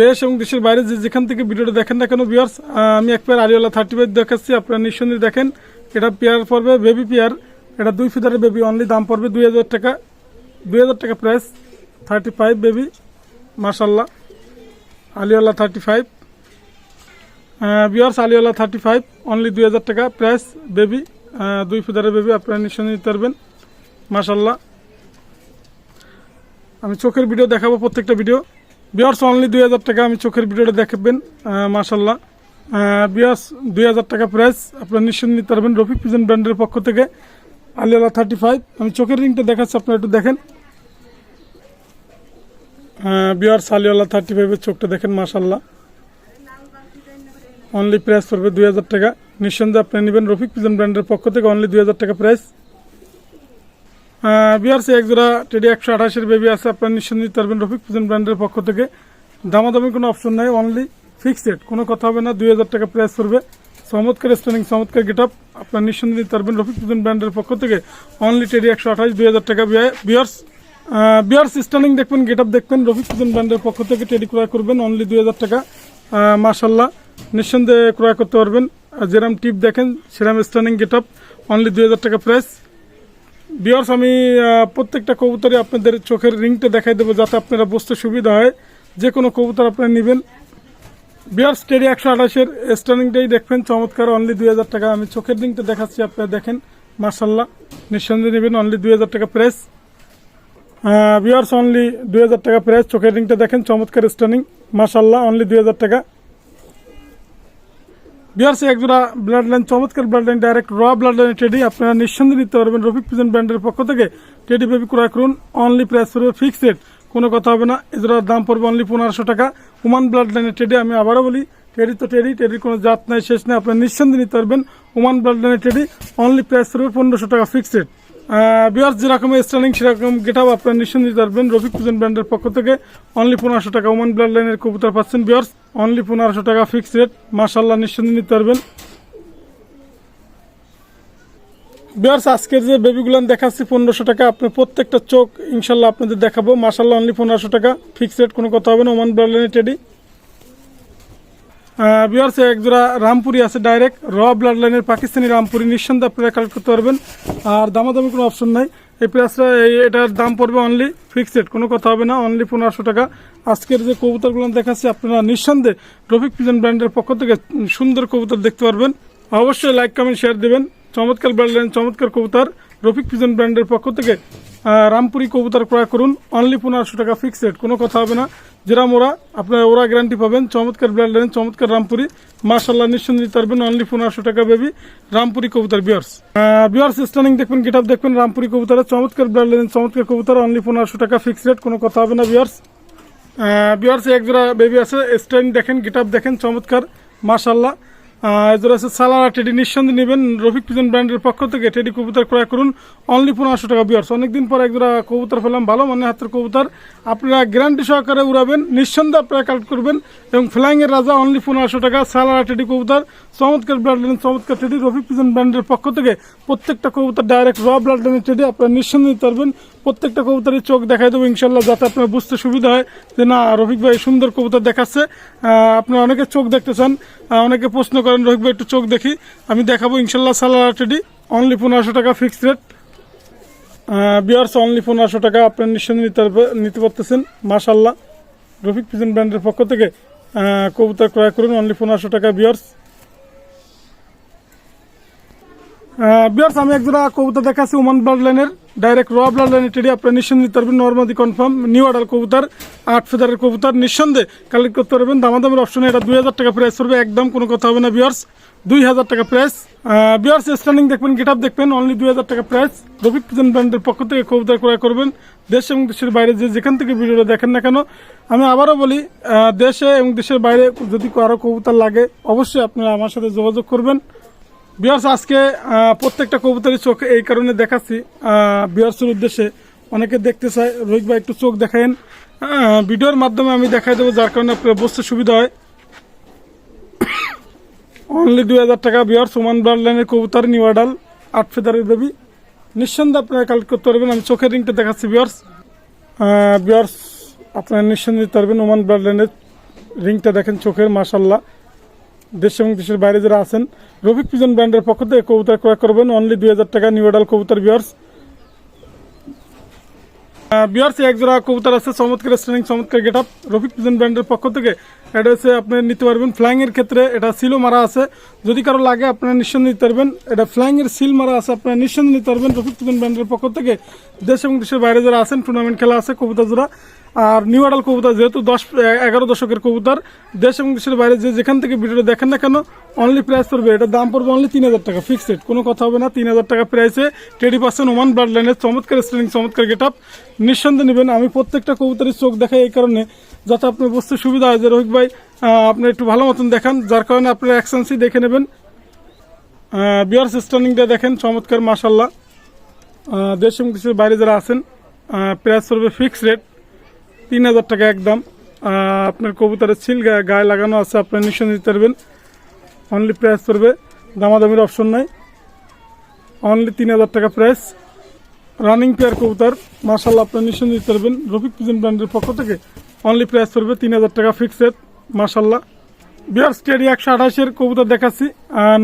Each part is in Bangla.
দেশ এবং দেশের বাইরে যে যেখান থেকে ভিডিওটা দেখেন না কেন বিয়ার্স আমি এক পেয়ার থার্টি ফাইভ দেখাচ্ছি, আপনারা নিঃসন্দেহে দেখেন। এটা পেয়ার পড়বে বেবি পেয়ার। এটা দুই ফিদারের বেবি অনলি দাম পড়বে দুই হাজার টাকা। দুই হাজার টাকা প্রাইস থার্টি ফাইভ বেবি মাসাল্লাহ আলিওয়ালা থার্টি ফাইভ বিয়ার্স আলিওয়ালা থার্টি ফাইভ অনলি দুই হাজার টাকা প্রাইস বেবি দুই ফিদারের বেবি আপনারা নিঃসন্দেহে নিতে পারবেন মাসাল্লাহ আমি চোখের ভিডিও দেখাবো প্রত্যেকটা ভিডিও বিয়ার্স অনলি দুই হাজার টাকা আমি চোখের ভিডিওটা দেখাবেন মাসাল্লাহ বিয়ার্স দুই হাজার টাকা প্রাইস আপনারা নিশ্চয় নিতে পারবেন রফিক পিজন ব্র্যান্ডের পক্ষ থেকে আলিয়ালা থার্টি ফাইভ আমি চোখের রিংটা দেখাচ্ছি, আপনারা একটু দেখেন। বিয়ার্স আলিয়ালা থার্টি ফাইভের চোখটা দেখেন মাসাল্লাহ অনলি প্রাইস পড়বে দুই হাজার টাকা। নিঃসন্দেহে আপনি নেবেন রফিক পিজন ব্র্যান্ডের পক্ষ থেকে অনলি দুই হাজার টাকা প্রাইস বিআরসি একজোড়া টেডি একশো আঠাশের বেবি আছে। আপনারা নিঃসন্দেহে পারবেন রফিক পিজন ব্র্যান্ডের পক্ষ থেকে। দামাদামি কোনো অপশন নাই অনলি ফিক্সড কোনো কথা হবে না, দুই হাজার টাকা প্রাইস পড়বে। চমৎকার স্ট্যান্ডিং চমৎকার গেট আপ আপনার নিঃসন্দেহে পারবেন রফিক পিজন ব্র্যান্ডের পক্ষ থেকে। অনলি টেডি একশো আঠাশ, দুই হাজার টাকা বিয়ার্স বিয়ার্স স্ট্যান্ডিং দেখবেন গেট আপ দেখবেন, রফিক পিজন ব্র্যান্ডের পক্ষ থেকে টেডি ক্রয় করবেন অনলি দুই হাজার টাকা। মাসাল্লাহ নিঃসন্দেহে ক্রয় করতে পারবেন। আর যেরকম টিপ দেখেন সেরকম স্ট্যান্ডিং গেট আপ অনলি দুই হাজার টাকা প্রাইস বিয়ার্স, আমি প্রত্যেকটা কবুতরই আপনাদের চোখের রিংটা দেখাই দেবো যাতে আপনারা বুঝতে সুবিধা হয়। যে কোনো কবুতর আপনারা নেবেন। বিয়ার্স টেরি একশো আঠাশের স্টার্নিংটাই দেখবেন, চমৎকার অনলি দুই হাজার টাকা। আমি চোখের রিংটা দেখাচ্ছি, আপনারা দেখেন। মার্শাল্লাহ নিঃসন্দেহে নেবেন অনলি দুই হাজার টাকা প্রাইস বিয়ার্স অনলি দুই হাজার টাকা প্রাইস চোখের রিংটা দেখেন, চমৎকার স্টার্নিং মার্শাল্লাহ অনলি দুই হাজার টাকা। বিহারসে একজোড়া ব্লাড লাইন চমৎকার blood line direct raw blood line teddy আপনারা নিঃসন্দেহে নিতে পারবেন রফিক পিজন ব্র্যান্ডের পক্ষ থেকে। টেডি বেবি ক্রয় করুন অনলি প্রাইস পড়বে ফিক্সড কোনো কথা হবে না এজোড়ার দাম পড়বে অনলি পনেরোশো টাকা। উমান ব্লাড লাইনের টেডি আমি আবারও বলি টেডি তো টেডি টেডির কোনো জাত নাই, শেষ নেই, আপনারা নিঃসন্দেহে নিতে পারবেন। উমান ব্লাড লাইনের টেডি অনলি প্রাইস পড়বে পনেরোশো টাকা ফিক্সড বিয়ার্স যেরকম স্টার্নিং সেরকম গেটাও আপনারা নিঃসন্দেহে নিতে পারবেন রফিক পিজন ব্র্যান্ডের পক্ষ থেকে অনলি পনেরোশো টাকা ওমান ব্লাড লাইনের কবুতর পাচ্ছেন বিয়ার্স অনলি পনেরোশো টাকা ফিক্সড রেট মার্শাল্লাহ নিঃসন্দেহে নিতে পারবেন। বিয়ার্স আজকের যে বেবিগুলান দেখাচ্ছি, পনেরোশো টাকা। আপনি প্রত্যেকটা চোখ ইনশাল্লাহ আপনাদের দেখাবো। মার্শাল্লাহ অনলি পনেরোশো টাকা ফিক্সড রেট কোনো কথা হবে না। ওমান ব্লাড লাইনের টেডি বিয়ার্স এক জোড়া রামপুরি আছে ডাইরেক্ট র ব্লাড লাইনের পাকিস্তানি রামপুরি নিঃসন্দেহে আপনারা কালেক্ট করতে পারবেন। আর দামাদামি কোনো অপশন নাই। এই প্লাসটা এটার দাম পড়বে অনলি ফিক্সড কোনো কথা হবে না অনলি পনেরোশো টাকা। আজকের যে কবুতরগুলো দেখাচ্ছি, আপনারা নিঃসন্দেহে রফিক পিজন ব্র্যান্ডের পক্ষ থেকে সুন্দর কবুতর দেখতে পারবেন। অবশ্যই লাইক কমেন্ট শেয়ার দেবেন। চমৎকার ব্র্যান্ড চমৎকার কবুতর রফিক পিজন ব্র্যান্ডের পক্ষ থেকে। রামপুরি কবুতর ক্রয় করুন। অনলি পনেরোশো টাকা ফিক্সড কোনো কথা হবে না। যেরাম ওরা, আপনার ওরা গ্যারান্টি পাবেন। চমৎকার ব্র্যান্ড লাইন চমৎকার রামপুরি। মার্শাল্লাহ নিঃসন্দেহে পারবেন। অনলি পনেরোশো টাকা বেবি রামপুরি কবুতর বিয়ার্স বিয়ার্স স্টার্নিং দেখবেন গেট আপ দেখবেন রামপুরি কবুতরের চমৎকার ব্র্যান্ড লাইন চমৎকার কবুতর। অনলি পনেরোশো টাকা ফিক্সড রেট কোনো কথা হবে না বিয়ার্স বিয়ার্স এক জোড়া বেবি আছে। স্টাইন দেখেন গেট আপ দেখেন, চমৎকার। মার্শাল্লাহ এজোড়া আছে সালারা, টেডি নিঃসন্দেহে নেবেন। রফিক পিজন ব্র্যান্ডের পক্ষ থেকে টেডি কবুতর ক্রয় করুন। অনলি পনেরোশো টাকা বিয়ার্স অনেকদিন পর একজোড়া কবুতর পেলাম, ভালো মানে হাতের কবুতর। আপনারা গ্যারান্টি সহকারে উড়াবেন, নিঃসন্দেহে আপনারা কালেক্ট করবেন এবং ফ্লাইংয়ের রাজা অনলি পনেরোশো টাকা, সালারা, টেডি কবুতর। চমৎকার লাইন চমৎকার টেডি। রফিক পিজন ব্র্যান্ডের পক্ষ থেকে প্রত্যেকটা কবুতর ডাইরেক্ট র লাইনের টেডি, আপনারা নিঃসন্দেহে পারবেন। প্রত্যেকটা কবুতরের চোখ দেখাই দেবো, ইনশাল্লাহ, যাতে আপনার বুঝতে সুবিধা হয় যে না, রফিক ভাই সুন্দর কবুতর দেখাচ্ছে। আপনারা অনেকে চোখ দেখতে চান অনেকে প্রশ্ন করেন, রফিক ভাই, একটু চোখ দেখি। আমি দেখাবো, ইনশাল্লাহ সালারা টেডি অনলি পনেরোশো টাকা ফিক্সড রেট বিয়ার্স অনলি পনেরোশো টাকা, আপনার নিঃসন্দেহে নিতে নিতে পারতেছেন, মাশাল্লাহ। রফিক পিজন ব্র্যান্ডের পক্ষ থেকে কবুতর ক্রয় করুন অনলি পনেরোশো টাকা বিয়ার্স বিয়ার্স আমি একজোড়া কবুতর দেখাচ্ছি ওমান ব্লাড লাইনের ডাইরেক্ট র ব্লাড লাইনের টেডি আপনার নিঃসন্দেহে নিতে পারবেন কনফার্ম নিউ অর্ডার কবুতর, আট ফেদারের কবুতর নিঃসন্দেহে কালেক্ট করতে পারবেন। দামাদামের অপশনে এটা দুই হাজার টাকা প্রাইস করবে একদম কোনো কথা হবে না বিয়ার্স দুই হাজার টাকা প্রাইস বিয়ার্স স্ট্যান্ডিং দেখবেন গেট দেখবেন অনলি দুই হাজার টাকা প্রাইস রফিক পিজন ব্র্যান্ডের পক্ষ থেকে কবুতর ক্রয় করবেন। দেশ এবং দেশের বাইরে যে যেখান থেকে ভিডিওটা দেখেন না কেন, আমি আবারও বলি দেশে এবং দেশের বাইরে যদি কারও কবুতর লাগে, অবশ্যই আপনারা আমার সাথে যোগাযোগ করবেন। বিয়ার্স আজকে প্রত্যেকটা কবুতরের চোখ এই কারণে দেখাচ্ছি। বিয়ার্সের উদ্দেশ্যে অনেকে দেখতে চায়। রোহিত ভাই একটু চোখ দেখায়েন। আহ, ভিডিওর মাধ্যমে আমি দেখাই দেবো যার কারণে আপনার বুঝতে সুবিধা হয়। অনলি দুই হাজার টাকা বিয়ার্স ওমান ব্লাড লাইনের কবুতর নিউ আডাল আট ফেদারের বেবি। নিঃসন্দেহে আপনারা কালেক্ট করতে পারবেন। আমি চোখের রিংটা দেখাচ্ছি বিয়ার্স। বিয়ার্স আপনারা নিঃসন্দেহে দিতে পারবেন। ওমান ব্রাডলাইনের রিংটা দেখেন চোখের মাসাল্লাহ দেশ এবং দেশের বাইরে যারা আছেন, রফিক পিজন ব্র্যান্ডের পক্ষ থেকে কবুতর ক্রয় করবেন অনলি দুই হাজার টাকা নিউ এডাল কবুতর বিয়ার্স বিয়ার্স এক জোড়া কবুতর আছে, চমৎকার স্ট্যান্ডিং চমৎকার গেট আপ রফিক পিজন ব্র্যান্ডের পক্ষ থেকে এটা হচ্ছে আপনি নিতে পারবেন। ফ্লাইং এর ক্ষেত্রে এটা সিলও মারা আছে। যদি কারও লাগে, আপনারা নিঃসন্দেহে নিতে পারবেন। এটা ফ্লাইং এর সিল মারা আছে, আপনারা নিঃসন্দেহে নিতে পারবেন। রফিক পিজন ব্র্যান্ডের পক্ষ থেকে দেশ এবং দেশের বাইরে যারা আছেন টুর্নামেন্ট খেলা আছে, কবুতর জোড়া। আর নিউ আডাল কবুতর, যেহেতু দশ, এগারো দশকের কবুতর, দেশ এবং দেশের বাইরে যে যেখান থেকে ভিডিওটা দেখেন না কেন অনলি প্রাইস পড়বে। এটার দাম পড়বে অনলি তিন হাজার টাকা ফিক্সড কোনো কথা হবে না, তিন হাজার টাকা প্রাইসে টেডি পার্সেন্ট ওমান ব্লাড লাইনের চমৎকার স্টেলিং চমৎকার গেট আপ নিঃসন্দেহে নেবেন, আমি প্রত্যেকটা কবুতরের চোখ দেখাই এই কারণে, যাতে আপনার বুঝতে সুবিধা হয়। যে রোহিত ভাই আপনি একটু ভালো মতন দেখান, যার কারণে আপনার অ্যাকশনসি দেখে নেবেন। বিয়ার্স স্টার্নিংটা দেখেন, চমৎকার মাসাল্লাহ দেশ এবং দেশের বাইরে যারা আছেন প্রাইস পড়বে ফিক্সড রেট তিন হাজার টাকা একদম আপনার কবুতরের সিল গায়ে লাগানো আছে, আপনার নিঃসন্দেহে দিতে পারবেন। অনলি প্রাইস পড়বে, দামাদামির অপশন নাই। অনলি তিন হাজার টাকা প্রাইস রানিং পেয়ার কবুতর মার্শাল্লাহ আপনার নিঃসন্দেহে দিতে পারবেন। রফিক পিজন ব্র্যান্ডের পক্ষ থেকে অনলি প্রাইস পড়বে তিন হাজার টাকা ফিক্সড মার্শাল্লাহ বিয়ার স্টেডি একশো আঠাশের কবুতর দেখাচ্ছি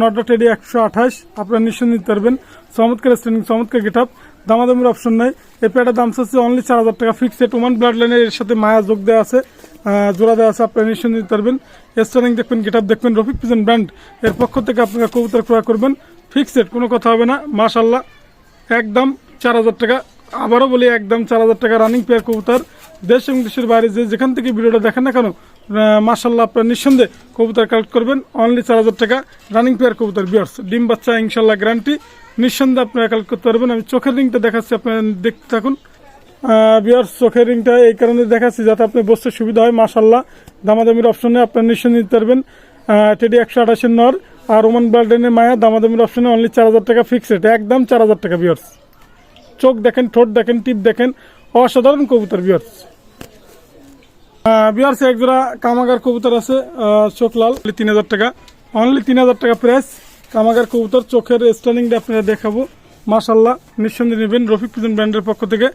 নটা টেডি একশো আঠাশ, আপনার নিঃসন্দেহে দিতে পারবেন। চমৎকার স্ট্যান্ডিং চমৎকার গেট আপ দামাদামির অপশন নাই। এই পেয়ারটার দাম চাচ্ছে অনলি চার হাজার টাকা। ফিক্সড ওমান ব্লাড লাইনের এর সাথে মায়া যোগ দেওয়া আছে। জোড়া দেওয়া আছে আপনার নিশ্চয় দিতে পারবেন। স্টার্নিং দেখবেন গেট আপ দেখবেন রফিক পিজন ব্র্যান্ড এর পক্ষ থেকে আপনারা কবুতর ক্রয় করবেন। ফিক্সড কোনো কথা হবে না। মাশাল্লাহ একদম চার হাজার টাকা। আবারও বলি, একদম চার হাজার টাকা রানিং পেয়ার কবুতর। দেশ এবং দেশের বাইরে যে যেখান থেকে ভিডিওটা দেখেন না কেন মাসাল্লাহ আপনার নিঃসন্দেহে কবুতর কালেক্ট করবেন। অনলি চার হাজার টাকা। রানিং পেয়ার কবুতর বিয়ার্স ডিম বাচ্চা ইনশাল্লাহ গ্যারান্টি নিঃসন্দেহে আপনারা কালেক্ট করতে পারবেন। আমি চোখের রিংটা দেখাচ্ছি, আপনারা দেখতে থাকুন। বিয়ার্স চোখের রিংটা এই কারণে দেখাচ্ছি, যাতে আপনি বসতে সুবিধা হয়। মাসাল্লাহ দামাদামির অপশনে আপনার নিঃসন্দেহে নিতে পারবেন। টেডি একশো আঠাশের নর আর ওমান ব্লাডেনের মায়া, দামাদামির অপশনে অনলি চার হাজার টাকা ফিক্সড একদম চার হাজার টাকা বিয়ার্স চোখ দেখেন, ঠোঁট দেখেন, টিপ দেখেন। অসাধারণ কবুতর বিয়ার্স বিয়ার্স এক জোড়া কামাগার কবুতর আছে আহ, চোখ লাল তিন হাজার টাকা। অনলি তিন হাজার টাকা প্রাইস কামাগার কবুতর চোখের স্টার্নিংটা আপনারা দেখাবো। মাশাল্লাহ নিঃসন্দেহে নেবেন রফিক পিজন ব্র্যান্ডের পক্ষ থেকে।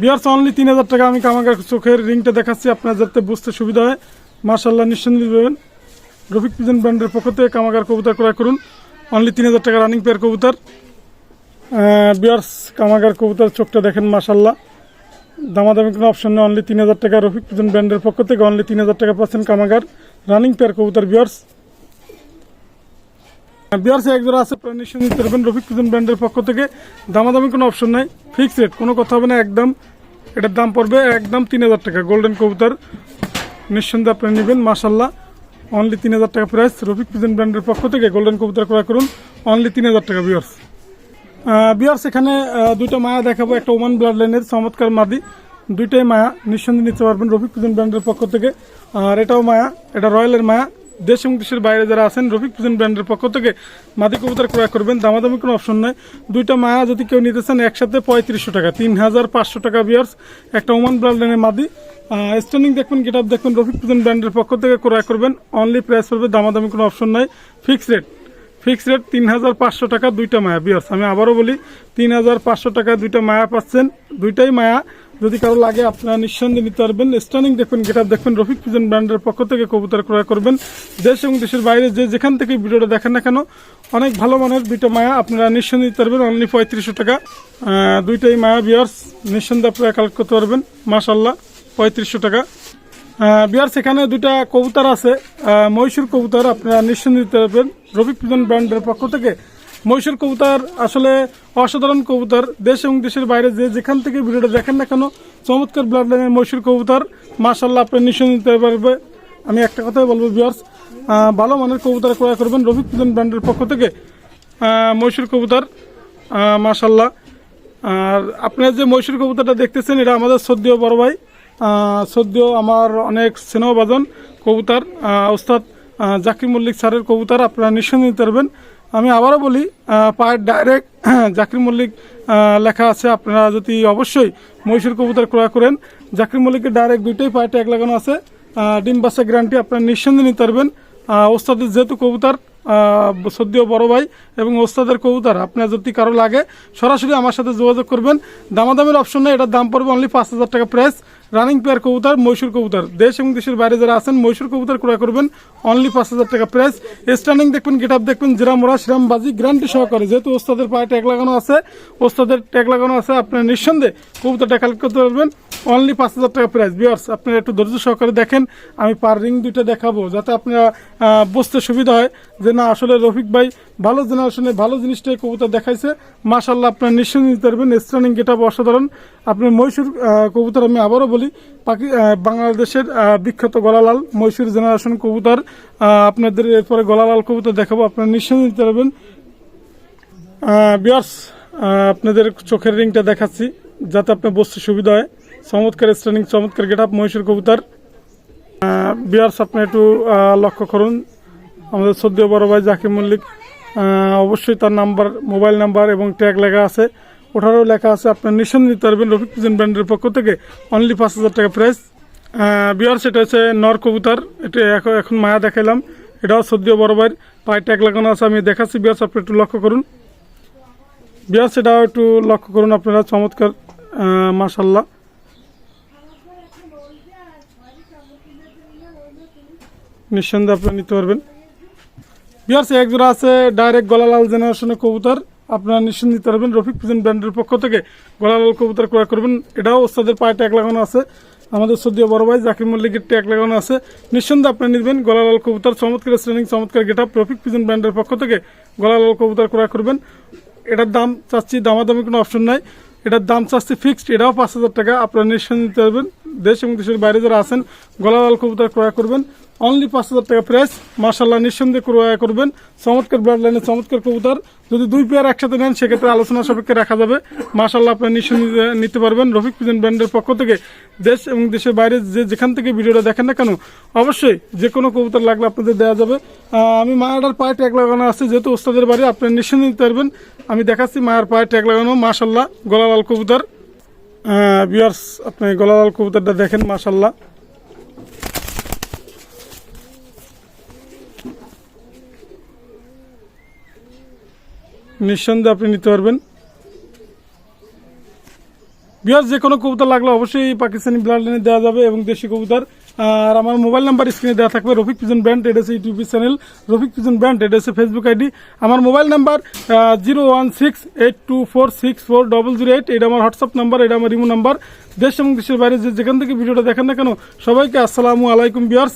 বিয়ার্স অনলি তিন হাজার টাকা আমি কামাগার চোখের রিংটা দেখাচ্ছি আপনার যাতে বুঝতে সুবিধা হয়। মাশাল্লাহ নিঃসন্দেহে নেবেন রফিক পিজন ব্র্যান্ডের পক্ষ থেকে কামাগার কবুতর ক্রয় করুন। অনলি তিন হাজার টাকা রানিং পেয়ার কবুতর। বিয়ার্স কামাগার কবুতর চোখটা দেখেন মাশাল্লাহ দামাদামি কোনো অপশন নেই অনলি তিন হাজার টাকা রফিক পিজন ব্র্যান্ডের পক্ষ থেকে অনলি তিন হাজার টাকা পাচ্ছেন কামাগার রানিং পেয়ার কবুতর বিয়ার্স বিয়ার্স এক জোড়া আছে প্রাণীশন নিতে পারবেন রফিক পিজন ব্র্যান্ডের পক্ষ থেকে। দামাদামি কোনো অপশন নাই ফিক্সড রেট কোনো কথা হবে না, একদম। এটার দাম পড়বে একদম তিন হাজার টাকা গোল্ডেন কবুতর। নিঃসন্দেহে আপনি নেবেন মাসাল্লাহ অনলি তিন হাজার টাকা প্রাইস রফিক পিজন ব্র্যান্ডের পক্ষ থেকে গোল্ডেন কবুতর ক্রয় করুন অনলি তিন হাজার টাকা বিয়ার্স বিয়ার্স এখানে দুইটা মায়া দেখাবো। একটা ওমান ব্লাড লাইনের চমৎকার মাদি। দুইটাই মায়া, নিঃসন্দেহে নিতে পারবেন রফিক পিজন ব্র্যান্ডের পক্ষ থেকে। আর এটাও মায়া, এটা রয়্যালের মায়া। দেশ এবং দেশের বাইরে যারা আছেন রফিক পিজন ব্র্যান্ডের পক্ষ থেকে মাদি কবুতর ক্রয় করবেন। দামাদামি কোনো অপশন নাই। দুইটা মায়া যদি কেউ নিতে চান, একসাথে পঁয়ত্রিশশো টাকা, তিন হাজার পাঁচশো টাকা বিয়ার্স একটা ওমান ব্লাড লাইনের মাদি স্ট্যান্ডিং দেখবেন গেট আপ দেখবেন রফিক পিজন ব্র্যান্ডের পক্ষ থেকে ক্রয় করবেন। অনলি প্রাইস পড়বে, দামাদামি কোনো অপশন নাই। ফিক্সড রেট ফিক্সড রেট তিন হাজার পাঁচশো টাকা, দুইটা মায়া। বিয়ার্স আমি আবারও বলি তিন হাজার পাঁচশো টাকা, দুইটা মায়া পাচ্ছেন। দুইটাই মায়া। যদি কারও লাগে, আপনারা নিঃসন্দেহে নিতে পারবেন। স্টার্নিং দেখবেন গেটার দেখবেন রফিক পিজন ব্র্যান্ডের পক্ষ থেকে কবুতর ক্রয় করবেন। দেশ এবং দেশের বাইরে যে যেখান থেকে ভিডিওটা দেখেন না কেন, অনেক ভালো মানের দুইটা মায়া আপনারা নিঃসন্দেহে নিতে পারবেন। অনলি পঁয়ত্রিশশো টাকা। দুইটাই মায়া বিয়ার্স নিঃসন্দেহে আপনারা কালেক্ট করতে পারবেন। মাশাল্লাহ পঁয়ত্রিশশো টাকা। বিয়ার সেখানে দুটা কবুতর আছে। মহীশূর কবুতর আপনারা নিঃসন্দেহে পারবেন। পিজন ব্র্যান্ডের পক্ষ থেকে মহীশূর কবুতর আসলে অসাধারণ কবুতর। দেশ এবং দেশের বাইরে যে যেখান থেকে ভিডিওটা দেখেন না কেন, চমৎকার ব্লাড লাইনের মহীশূর কবুতর। মাশাল্লাহ আপনি নিঃসন্দেহে দিতে পারবে। আমি একটা কথাই বলব বিয়ার্স ভালো মানের কবুতর ক্রয় করবেন রফিক পিজন ব্র্যান্ডের পক্ষ থেকে। মহীশূর কবুতর মাশাল্লাহ আর আপনার যে মহীশূর কবুতরটা দেখতেছেন, এটা আমাদের সদ্যীয় বড় ভাই। আহ, সদ্যীয় আমার অনেক স্নেহভাজন কবুতর ওস্তাদ জাকির মল্লিক স্যারের কবুতর আপনারা নিঃসন্দেহে নিতে পারবেন। আমি আবারও বলি পায়ের ডাইরেক্ট জাকির মল্লিক লেখা আছে আপনারা যদি অবশ্যই মহীশূর কবুতর ক্রয় করেন জাকির মল্লিকের ডাইরেক্ট দুইটাই পায়ে ট্যাগ লাগানো আছে। ডিম বাসা গ্যারান্টি আপনারা নিঃসন্দেহে নিতে পারবেন। ওস্তাদের যেহেতু কবুতর সদ্য বড় ভাই এবং ওস্তাদের কবুতর। আপনার যদি কারও লাগে, সরাসরি আমার সাথে যোগাযোগ করবেন। দামাদামের অপশন নেই, এটার দাম পড়বে অনলি পাঁচ হাজার টাকা প্রাইস রানিং পেয়ার কবুতর মৈশুর কবুতর। দেশ এবং দেশের বাইরে যারা আছেন মৈশুর কবুতর ক্রয় করবেন অনলি পাঁচ হাজার টাকা প্রাইস স্ট্যান্ডিং দেখবেন গেট আপ দেখবেন জিরাম মোড়া শ্রীরাম বাজি গ্যারান্টি সহকারে। যেহেতু ওস্তাদের পায়ে ট্যাগ লাগানো আছে, ওস্তাদের ট্যাগ লাগানো আছে, আপনার নিঃসন্দেহে কবুতরটা কালেক্ট করতে পারবেন। অনলি পাঁচ হাজার টাকা প্রাইস বিয়ার্স আপনারা একটু ধৈর্য সহকারে দেখেন, আমি পার রিং দুইটা দেখাবো, যাতে আপনারা বুঝতে সুবিধা হয় যে না, আসলে রফিক ভাই ভালো জেনারেশনে ভালো জিনিসটাই কবুতর দেখাইছে। মাশাল্লাহ আপনার নিশ্চয় নিতে পারবেন স্ট্যান্ডিং গেট অসাধারণ। আপনার মহীশূর কবুতর আমি আবারও বলি, পাকি বাংলাদেশের বিখ্যাত গলালাল মহীশূর জেনারেশন কবুতর। আপনাদের এরপরে গলালাল কবুতর দেখাবো, আপনারা নিশ্চয় নিতে পারবেন। বিয়ার্স আপনাদের চোখের রিংটা দেখাচ্ছি, যাতে আপনার বসতে সুবিধা হয়। চমৎকার স্ট্যান্ডিং, চমৎকার গেট আপ মহীশূর কবুতর। বিয়ার্স আপনি একটু লক্ষ্য করুন। আমাদের সদ্য বড় ভাই জাকির মল্লিক অবশ্যই তার নাম্বার, মোবাইল নাম্বার এবং ট্যাগ লেখা আছে। ওঠারও লেখা আছে, আপনার নিঃসন্দ নিতে পারবেন রফিক পিজন ব্র্যান্ডের পক্ষ থেকে। অনলি পাঁচ হাজার টাকা প্রাইস বিয়ার্স সেটা হচ্ছে নর কবুতর। এটা এখন মায়া দেখাইলাম। এটাও সদ্য বড় ভাইয়ের। পায়ে ট্যাগ লাগানো আছে, আমি দেখাচ্ছি। বিয়ার্স আপনি একটু লক্ষ্য করুন। বিয়ার্স এটাও একটু লক্ষ্য করুন আপনারা, চমৎকার। মাসাল্লাহ নিঃসন্দেহে আপনারা নিতে পারবেন। বিয়ার্স এক জোড়া আছে ডাইরেক্ট গলালাল জেনারেশনের কবুতর। আপনারা নিশ্চয় নিতে পারবেন। রফিক পিজন ব্র্যান্ডের পক্ষ থেকে গলালাল কবুতর ক্রয় করবেন। এটাও ওস্তাদের পায়ে ট্যাগ লাগানো আছে। আমাদের সদ্য বড় ভাই জাকির মল্লিকের ট্যাগ লাগানো আছে। নিঃসন্দেহে আপনারা নিবেন গলালাল কবুতর। চমৎকার শ্রেণি চমৎকার গেট আপ রফিক পিজন ব্র্যান্ডের পক্ষ থেকে গলালাল কবুতর ক্রয় করবেন। এটার দাম চাচ্ছি, দামাদামি কোনো অপশন নাই। এটার দাম চাচ্ছি ফিক্সড এটাও পাঁচ হাজার টাকা। আপনারা নিশ্চয় নিতে পারবেন। দেশ এবং দেশের বাইরে যারা আছেন গলালাল কবুতর ক্রয় করবেন। অনলি পাঁচ হাজার টাকা প্রাইস মার্শাল্লাহ নিঃসন্দেহে ক্রয় করবেন। চমৎকার ব্লাড লাইনের চমৎকার কবুতর। যদি দুই পেয়ার একসাথে নেন, সেক্ষেত্রে আলোচনা সাপেক্ষে রাখা যাবে। মার্শাল্লাহ আপনি নিঃসন্দেহে নিতে পারবেন। রফিক পিজন ব্র্যান্ডের পক্ষ থেকে দেশ এবং দেশের বাইরে যে যেখান থেকে ভিডিওটা দেখেন না কেন, অবশ্যই যে কোনো কবুতর লাগলে আপনাদের দেওয়া যাবে। আমি মায়াডার পায়ে ট্যাগ লাগানো আছে, যেহেতু ওস্তাদের বাড়ি, আপনি নিঃসন্দেহে নিতে পারবেন। আমি দেখাচ্ছি মায়ের পায়ে ট্যাগ লাগানো মাশাল্লাহ গলালাল কবুতর। বিয়ার্স আপনি গলালাল কবুতরটা দেখেন মাশাল্লাহ নিঃসন্দেহে আপনি নিতে পারবেন। বিয়ার যে কোনো কবুতর লাগলে অবশ্যই পাকিস্তানি ব্লাড লাইনে দেওয়া যাবে এবং দেশি কবুতর। আর আমার মোবাইল নাম্বার স্ক্রিনে দেওয়া থাকবে রফিক পিজন ব্র্যান্ড হচ্ছে YouTube channel Rafiq Pigeon brand হচ্ছে ফেসবুক আইডি আমার mobile number zero one six eight two four six four double zero eight এটা আমার হোয়াটসঅ্যাপ নাম্বার এটা আমার ইমো নাম্বার দেশ এবং দেশের বাইরে যে যেখান থেকে ভিডিওটা দেখেন না কেন, সবাইকে আসসালামু আলাইকুম বিয়ার্স